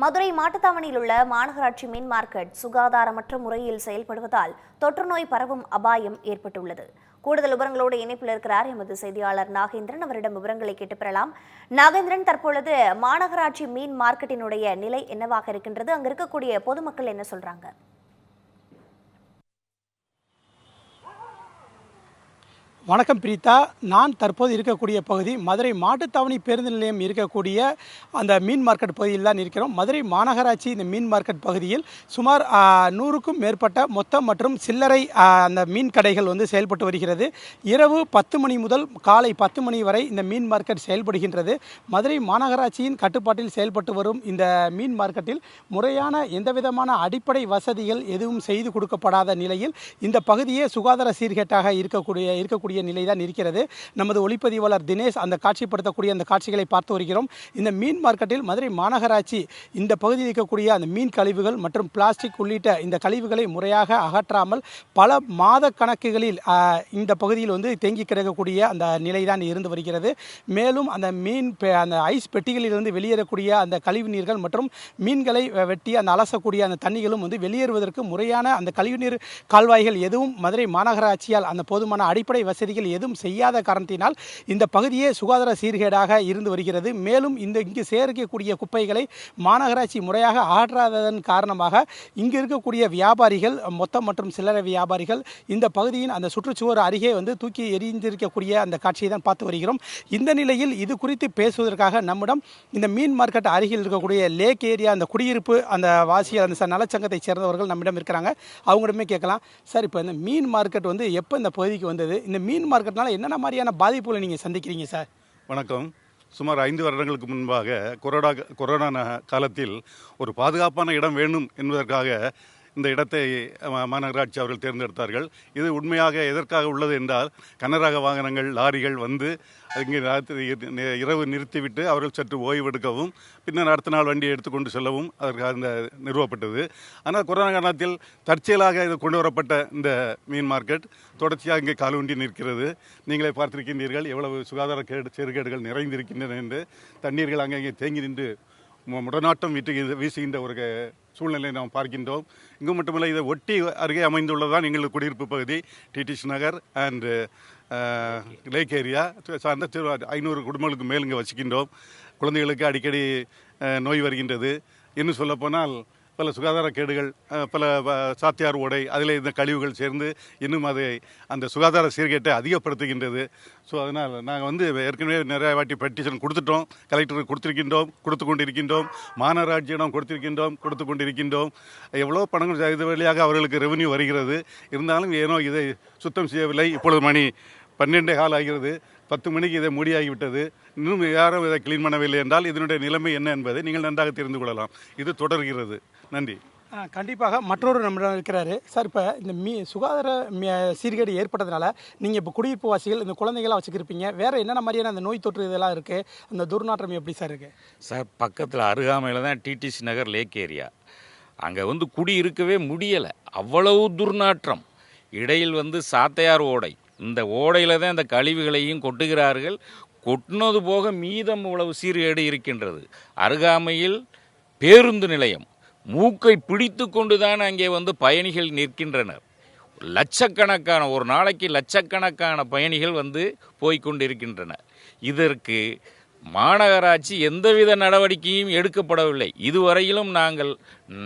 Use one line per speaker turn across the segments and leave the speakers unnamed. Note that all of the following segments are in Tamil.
மதுரை மாட்டுத்தாவணியில் உள்ள மாநகராட்சி மீன் மார்க்கெட் சுகாதாரமற்ற முறையில் செயல்படுவதால் தொற்றுநோய் பரவும் அபாயம் ஏற்பட்டுள்ளது. கூடுதல் விவரங்களோடு இணைப்பில் இருக்கிறார் எமது செய்தியாளர் நாகேந்திரன். அவரிடம் விவரங்களை கேட்டு பெறலாம். நாகேந்திரன் தற்பொழுது மாநகராட்சி மீன் மார்க்கெட்டினுடைய நிலை என்னவாக இருக்கின்றது? அங்க இருக்கக்கூடிய பொதுமக்கள் என்ன சொல்றாங்க?
வணக்கம் பிரீதா நான் தற்போது இருக்கக்கூடிய பகுதி மதுரை மாட்டுத்தாவணி பேருந்து நிலையம் இருக்கக்கூடிய அந்த மீன் மார்க்கெட் பகுதியில் தான் இருக்கிறோம். மதுரை மாநகராட்சி இந்த மீன் மார்க்கெட் பகுதியில் சுமார் நூறுக்கும் மேற்பட்ட மொத்தம் மற்றும் சில்லறை அந்த மீன் கடைகள் வந்து செயல்பட்டு வருகிறது. இரவு பத்து மணி முதல் காலை பத்து மணி வரை இந்த மீன் மார்க்கெட் செயல்படுகின்றது. மதுரை மாநகராட்சியின் கட்டுப்பாட்டில் செயல்பட்டு வரும் இந்த மீன் மார்க்கெட்டில் முறையான எந்தவிதமான அடிப்படை வசதிகள் எதுவும் செய்து கொடுக்கப்படாத நிலையில் இந்த பகுதியே சுகாதார சீர்கேட்டாக இருக்கக்கூடிய இருக்கக்கூடிய நிலை தான் இருக்கிறது. நமது ஒளிப்பதிவாளர் தினேஷ் அந்த காட்சிப்படுத்தக்கூடிய அந்த காட்சிகளை பார்த்து வருகிறோம். இந்த மீன் மார்க்கெட்டில் மதுரை மாநகராட்சி இந்த பகுதியில் இருக்கக்கூடிய அந்த மீன் கழிவுகள் மற்றும் பிளாஸ்டிக் உள்ளிட்ட இந்த கழிவுகளை முறையாக அகற்றாமல் பல மாத கணக்குகளில் இந்த பகுதியில் வந்து தேங்கி கிடக்கக்கூடிய அந்த நிலை தான் இருந்து வருகிறது. மேலும் அந்த மீன் பெ- அந்த ஐஸ் பெட்டிகளிலிருந்து வெளியேறக்கூடிய அந்த கழிவு நீர்கள் மற்றும் மீன்களை வெட்டி அந்த அலசக்கூடிய அந்த தண்ணிகளும் வந்து வெளியேறுவதற்கு முறையான அந்த கழிவுநீர் கால்வாய்கள் எதுவும் மதுரை மாநகராட்சியால் அந்த போதுமான அடிப்படை வசதி வசதிகள் எதுவும் செய்யாத காரணத்தினால் இந்த பகுதியே சுகாதார சீர்கேடாக இருந்து வருகிறது. மேலும் இந்த இங்கு சேர்க்கக்கூடிய குப்பைகளை மாநகராட்சி முறையாக ஆற்றாததன் காரணமாக இங்கு இருக்கக்கூடிய வியாபாரிகள் மொத்தம் மற்றும் சில்லறை வியாபாரிகள் இந்த பகுதியின் அந்த சுற்றுச்சுவர் அருகே வந்து தூக்கி எரிந்திருக்கக்கூடிய அந்த காட்சியை தான் பார்த்து வருகிறோம். இந்த நிலையில் இது குறித்து பேசுவதற்காக நம்மிடம் இந்த மீன் மார்க்கெட் அருகில் இருக்கக்கூடிய லேக் ஏரியா அந்த குடியிருப்பு அந்த வாசிகள் அந்த நலச்சங்கத்தை சேர்ந்தவர்கள் நம்மிடம் இருக்கிறாங்க. அவங்களிடமே கேட்கலாம். சார் இப்போ இந்த மீன் மார்க்கெட் வந்து எப்போ இந்த பகுதிக்கு வந்தது? இந்த மீன் மார்க்கெட்னால என்னென்ன மாதிரியான பாதிப்புகளை நீங்கள் சந்திக்கிறீங்க சார்?
வணக்கம். சுமார் ஐந்து வருடங்களுக்கு முன்பாக கொரோனா கொரோனா காலத்தில் ஒரு பாதுகாப்பான இடம் வேண்டும் என்பதற்காக இந்த இடத்தை மாநகராட்சி அவர்கள் தேர்ந்தெடுத்தார்கள். இது உண்மையாக எதற்காக உள்ளது என்றால் கனரக வாகனங்கள் லாரிகள் வந்து இங்கே ராத்திரி இரவு நிறுத்திவிட்டு அவர்கள் சற்று ஓய்வெடுக்கவும் பின்னர் அடுத்த நாள் வண்டியை எடுத்துக்கொண்டு செல்லவும் அதற்கு அந்த நிறுவப்பட்டது. ஆனால் கொரோனா காலத்தில் தற்செயலாக இது கொண்டு வரப்பட்ட இந்த மீன் மார்க்கெட் தொடர்ச்சியாக இங்கே காலூண்டி நிற்கிறது. நீங்களே பார்த்திருக்கின்றீர்கள் எவ்வளவு சுகாதார கேடு சீர்கேடுகள் நிறைந்திருக்கின்றன என்று. தண்ணீர்கள் அங்கங்கே தேங்கி நின்று முடநாட்டம் வீட்டு வீசுகின்ற ஒரு சூழ்நிலையை நாம் பார்க்கின்றோம். இங்கு மட்டுமல்ல இதை ஒட்டி அருகே அமைந்துள்ளதான் எங்களது குடியிருப்பு பகுதி. DTC Nagar and lake area சார்ந்த சிறு ஐநூறு குடும்பங்களுக்கு மேல் இங்கே வசிக்கின்றோம். குழந்தைகளுக்கு அடிக்கடி நோய் வருகின்றது. இன்னும் சொல்லப்போனால் பல சுகாதார கேடுகள் பல வ- சாத்தியார் ஓடை அதில் இந்த கழிவுகள் சேர்ந்து இன்னும் அதை அந்த சுகாதார சீர்கேட்டை அதிகப்படுத்துகின்றது. ஸோ அதனால் நாங்கள் வந்து ஏற்கனவே நிறைய வாட்டி பெட்டிஷன் கொடுத்துட்டோம். கலெக்டருக்கு கொடுத்துருக்கின்றோம் கொடுத்து கொண்டிருக்கின்றோம். மாநகராட்சியிடம் கொடுத்திருக்கின்றோம் கொடுத்து கொண்டிருக்கின்றோம். எவ்வளோ பணங்கள் இது வழியாக அவர்களுக்கு ரெவன்யூ வருகிறது. இருந்தாலும் ஏனோ இதை சுத்தம் செய்யவில்லை. இப்பொழுது மணி பன்னெண்டே கால் ஆகிறது. பத்து மணிக்கு இதை மூடியாகிவிட்டது. இன்னும் யாரும் இதை க்ளீன் பண்ணவில்லை என்றால் இதனுடைய நிலைமை என்ன என்பதை நீங்கள் நன்றாக தெரிந்து கொள்ளலாம். இது தொடர்கிறது. நன்றி.
கண்டிப்பாக மற்றொரு நம்மிடம் இருக்கிறாரு. சார் இப்போ இந்த மீ சுகாதார மீ- சீர்கேடு ஏற்பட்டதுனால நீங்கள் இப்போ குடியிருப்பு வாசிகள் இந்த குழந்தைகளாம் வச்சுக்கிருப்பீங்க. வேறு என்னென்ன மாதிரியான அந்த நோய் தொற்று இதெல்லாம் இருக்குது அந்த துர்நாற்றம் எப்படி சார் இருக்குது
சார் பக்கத்தில் அருகாமையில் தான் டிடிசி நகர் லேக் ஏரியா. அங்கே வந்து குடி இருக்கவே முடியலை. அவ்வளவு துர்நாற்றம். இடையில் வந்து சாத்தையார் ஓடை. இந்த ஓடையில் தான் இந்த கழிவுகளையும் கொட்டுகிறார்கள். கொட்டினது போக மீதம் இவ்வளவு சீர்கேடு இருக்கின்றது. அருகாமையில் பேருந்து நிலையம். மூக்கை பிடித்து கொண்டு தான் அங்கே வந்து பயணிகள் நிற்கின்றனர். லட்சக்கணக்கான ஒரு நாளைக்கு லட்சக்கணக்கான பயணிகள் வந்து போய்கொண்டிருக்கின்றனர் இதற்கு மாநகராட்சி எந்தவித நடவடிக்கையும் எடுக்கப்படவில்லை. இதுவரையிலும் நாங்கள்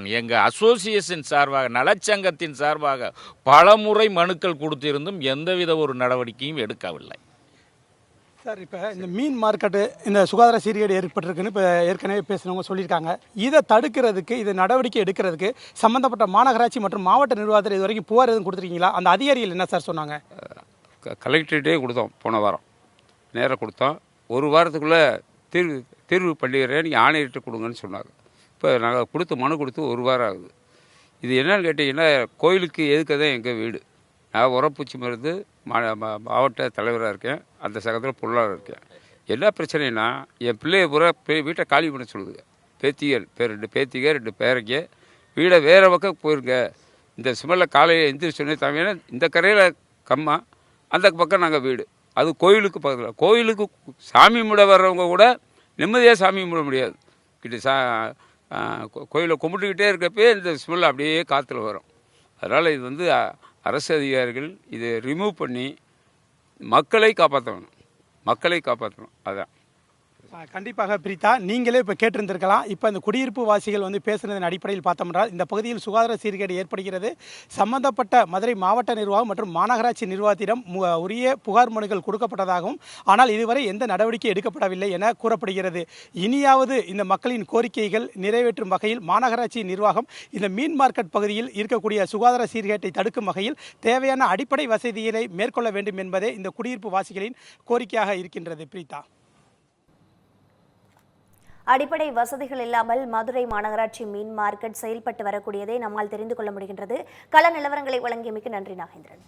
எங்கள் அசோசியேஷன் சார்பாக நலச்சங்கத்தின் சார்பாக பலமுறை மனுக்கள் கொடுத்திருந்தும் எந்தவித ஒரு நடவடிக்கையும் எடுக்கவில்லை.
சார் இப்போ இந்த மீன் மார்க்கெட்டு இந்த சுகாதார சீர்கேடு ஏற்பட்டிருக்குன்னு இப்போ ஏற்கனவே பேசுனவங்க சொல்லியிருக்காங்க. இதை தடுக்கிறதுக்கு இதை நடவடிக்கை எடுக்கிறதுக்கு சம்மந்தப்பட்ட மாநகராட்சி மற்றும் மாவட்ட நிர்வாகத்தில் இது வரைக்கும் புகார் எதுவும் கொடுத்துருக்கீங்களா? அந்த அதிகாரிகள் என்ன சார் சொன்னாங்க?
க- கலெக்டரேட்டே கொடுத்தோம் போன வாரம். நேராக கொடுத்தோம். ஒரு வாரத்துக்குள்ளே தீர்வு தீர்வு பண்ணிடுறேன் நீங்கள் ஆணையிட்டு கொடுங்கன்னு சொன்னாங்க. இப்போ நாங்கள் கொடுத்து மனு கொடுத்து ஒரு வாரம் ஆகுது. இது என்னன்னு கேட்டிங்கன்னா கோயிலுக்கு எதுக்க தான் எங்கள் வீடு? நான் உரப்பூச்சி மருந்து மா மா- மாவட்ட தலைவராக இருக்கேன். அந்த சகத்தில் பொருளாளர் இருக்கேன். என்ன பிரச்சனைனா என் பிள்ளைய பூரா வீட்டை காலி பண்ண சொல்லுது பேத்திகள் பேர் ரெண்டு பேத்திக ரெண்டு பேரைங்க. வீடை வேறு பக்கம் போயிருங்க. இந்த சுமலில் காலையில் எந்திரிச்சோன்னே தவிர இந்த கரையில் கம்மா அந்த பக்கம் நாங்கள் வீடு. அது கோயிலுக்கு பக்கத்தில். கோயிலுக்கு சாமி கும்பிட வர்றவங்க கூட நிம்மதியாக சாமி கும்பிட முடியாது. கிட்ட சா கோயிலை கும்பிட்டுக்கிட்டே இருக்கப்பே இந்த ஸ்மெல் அப்படியே காற்றுல வரும். அதனால் இது வந்து அரசு அதிகாரிகள் இதை ரிமூவ் பண்ணி மக்களை காப்பாற்றணும் மக்களை காப்பாற்றணும் அதான்.
கண்டிப்பாக பிரீதா நீங்களே இப்போ கேட்டிருந்திருக்கலாம். இப்போ இந்த குடியிருப்பு வாசிகள் வந்து பேசுனதன் அடிப்படையில் பார்த்தோம்னால் இந்த பகுதியில் சுகாதார சீர்கேடு ஏற்படுகிறது. சம்பந்தப்பட்ட மதுரை மாவட்ட நிர்வாகம் மற்றும் மாநகராட்சி நிர்வாகத்திடம் உரிய புகார் மனுக்கள் கொடுக்கப்பட்டதாகவும் ஆனால் இதுவரை எந்த நடவடிக்கை எடுக்கப்படவில்லை என கூறப்படுகிறது. இனியாவது இந்த மக்களின் கோரிக்கைகள் நிறைவேற்றும் வகையில் மாநகராட்சி நிர்வாகம் இந்த மீன் மார்க்கெட் பகுதியில் இருக்கக்கூடிய சுகாதார சீர்கேட்டை தடுக்கும் வகையில் தேவையான அடிப்படை வசதிகளை மேற்கொள்ள வேண்டும் என்பதே இந்த குடியிருப்பு வாசிகளின் கோரிக்கையாக இருக்கின்றது பிரீதா
அடிப்படை வசதிகள் இல்லாமல் மதுரை மாநகராட்சி மீன் மார்க்கெட் செயல்பட்டு வரக்கூடியதை நம்மால் தெரிந்து கொள்ள முடிகின்றது. கள நிலவரங்களை வழங்கியமைக்கு நன்றி நாகேந்திரன்.